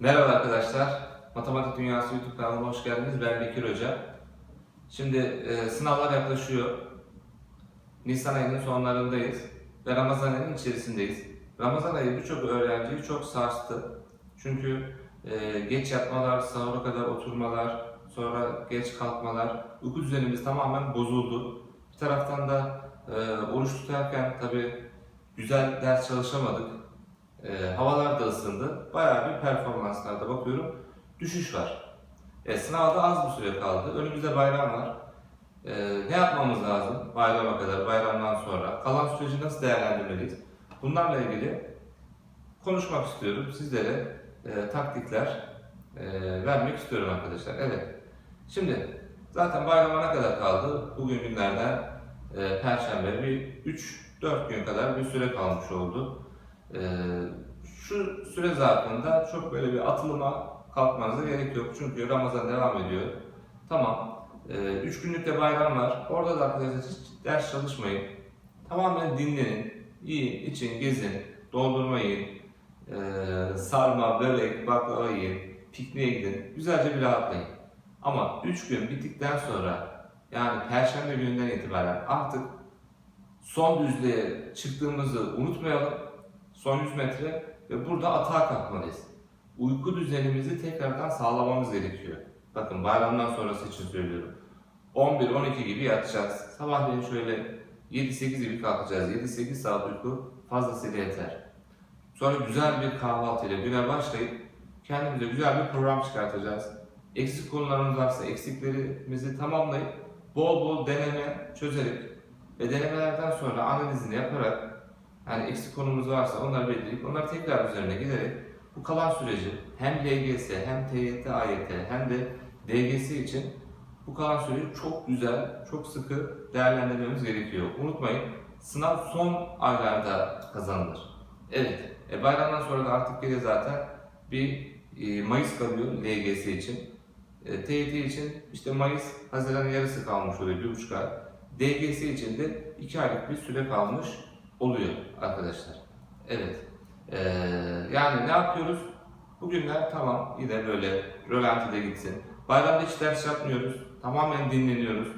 Merhaba arkadaşlar. Matematik Dünyası YouTube kanalıma hoş geldiniz. Ben Bekir Hoca. Şimdi e, sınavlar yaklaşıyor. Nisan ayının sonlarındayız ve Ramazan ayının içerisindeyiz. Ramazan ayı birçok öğrenciyi çok sarstı. Çünkü e, geç yatmalar, sahura kadar oturmalar, sonra geç kalkmalar, uyku düzenimiz tamamen bozuldu. Bir taraftan da e, oruç tutarken tabii güzel ders çalışamadık. E, havalar da ısındı. Bayağı bir performanslarda bakıyorum düşüş var. E, sınavda az bir süre kaldı. Önümüzde bayram var. E, ne yapmamız lazım bayrama kadar, bayramdan sonra? Kalan süreci nasıl değerlendirmeliyiz? Bunlarla ilgili konuşmak istiyorum. Sizlere e, taktikler e, vermek istiyorum arkadaşlar. Evet. Şimdi zaten bayrama ne kadar kaldı? Bugün günlerden e, Perşembe bir 3-4 gün kadar bir süre kalmış oldu. E, şu süre zarfında çok böyle bir atılıma kalkmanıza gerek yok. Çünkü Ramazan devam ediyor. Tamam. 3 günlük de bayram var. Orada da arkadaşlar hiç ders çalışmayın. Tamamen dinlenin. Yiyin, için, gezin, dondurma yiyin, e, sarma, börek, baklava yiyin, pikniğe gidin. Güzelce bir rahatlayın. Ama 3 gün bittikten sonra yani Perşembe gününden itibaren artık son düzlüğe çıktığımızı unutmayalım. Son 100 metre ve burada atağa kalkmalıyız. Uyku düzenimizi tekrardan sağlamamız gerekiyor. Bakın bayramdan sonrası için söylüyorum. 11-12 gibi yatacağız. Sabahleyin şöyle 7-8 gibi kalkacağız. 7-8 saat uyku fazlasıyla yeter. Sonra güzel bir kahvaltıyla güne başlayıp kendimize güzel bir program çıkartacağız. Eksik konularımız varsa eksiklerimizi tamamlayıp bol bol deneme çözerek ve denemelerden sonra analizini yaparak yani eksik konumuz varsa onları belirleyip onları tekrar üzerine giderek bu kalan süreci hem LGS hem TYT, AYT hem de DGS için bu kalan süreci çok güzel, çok sıkı değerlendirmemiz gerekiyor. Unutmayın sınav son aylarda kazanılır. Evet, e, bayramdan sonra da artık geriye zaten bir e, Mayıs kalıyor LGS için. E, TYT için işte Mayıs, Haziran'ın yarısı kalmış oluyor, bir buçuk ay. DGS için de iki aylık bir süre kalmış oluyor arkadaşlar. Evet. Ee, yani ne yapıyoruz? Bugünler tamam yine böyle rölantide gitsin. Bayramda hiç ders yapmıyoruz. Tamamen dinleniyoruz.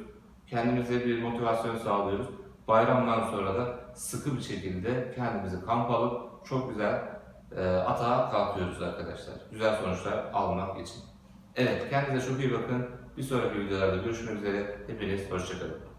Kendimize bir motivasyon sağlıyoruz. Bayramdan sonra da sıkı bir şekilde kendimizi kamp alıp çok güzel e, atağa kalkıyoruz arkadaşlar. Güzel sonuçlar almak için. Evet kendinize çok iyi bakın. Bir sonraki videolarda görüşmek üzere. Hepiniz hoşçakalın.